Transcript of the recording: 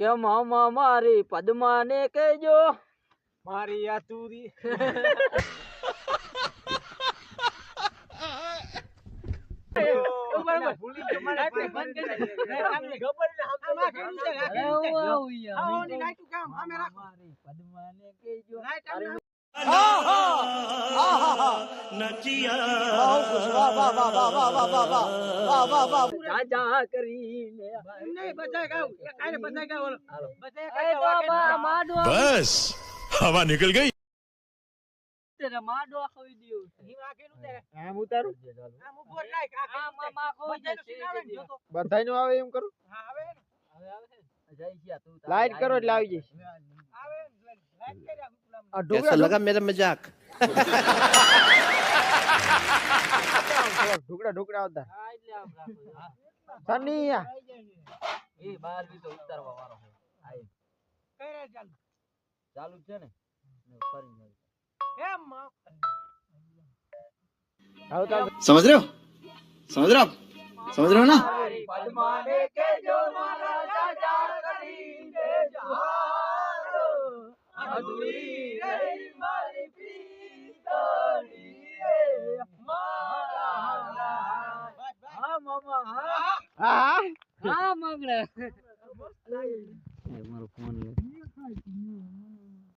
કે મામા મારી પદ્માને કહેજો. મારી આતુરી. તુરી ભૂલી ગયો મને લાઈટ પણ બંધ કરી દે. બંધ કરી દે. ગબર ને ની કહેજો. એ કાંઈ તો વાગે બા- ના. માડવા बस हवा निकल गई તેરે માડવા ખોઈ દ્યું છે. ઈ માં કેનું છે? આમ ઉતારું આમ ઊભો જ નાખ. આ આ કેનું છે? મામા ખોઈ બધાયનું જશે. સીન આવે ને, જોતો. બધાયનું આવે એમ કરું હા, આવે ને. હવે આવે છે? જય શ્રી તું તારી લાઈટ કરો એટલે આવી જઈશ આવે ને. લાઈટ કરી આપું પેલા. આ ઢોકળા लगा मेरा मजाक મોટા ઢોકળા ઉતાર હા એ બાર બી તો ઉતારવા વાળો છે. આય કરે ચાલુ. ચાલુ છે ને? ફરી નહીં એમ માં? સમજ રહ્યો? સમજ રહ્યો? સમજ રહ્યો ના? પદ્માને કે જો મારા રાજા કરી દે જા અધૂરી રહી હા? હા મગડે મારો ફોન લે.